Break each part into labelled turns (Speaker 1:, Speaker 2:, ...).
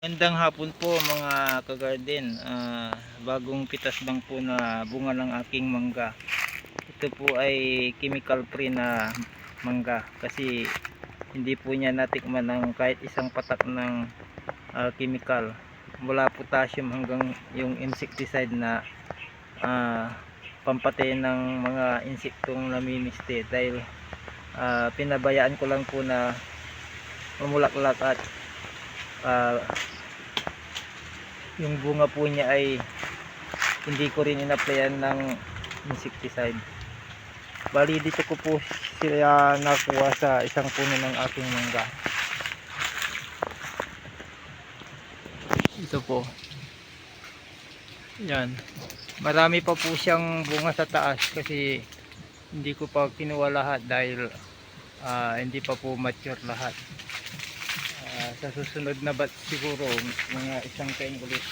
Speaker 1: Magandang hapon po mga ka-garden. Ah, bagong pitas lang po na bunga ng aking mangga. Ito po ay chemical free na mangga kasi hindi po niya natikman ng kahit isang patak ng ah, chemical. Mula potassium hanggang yung insecticide na ah, pampatay ng mga insektong namimiste dahil ah, pinabayaan ko lang po na mamulaklak at ah, yung bunga po niya ay hindi ko rin inaplayan ng insecticide. Bali dito ko po siya nakuha sa isang puno ng aking mangga. Ito po. Yan. Marami pa po siyang bunga sa taas kasi hindi ko pa kinuha lahat dahil ah, hindi pa po mature lahat. Ah, sa susunod na bat siguro mga isang kain ulit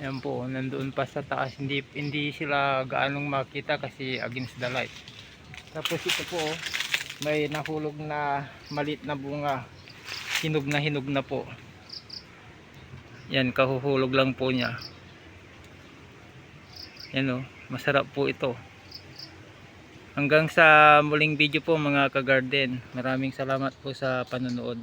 Speaker 1: Ayan po, nandoon pa sa taas. Hindi, hindi sila gaanong makita kasi against the light. Tapos ito po, oh, may nahulog na malit na bunga. Hinog na hinog na po. Yan, kahuhulog lang po niya. Yan o, masarap po ito. Hanggang sa muling video po mga ka-garden. Maraming salamat po sa panonood.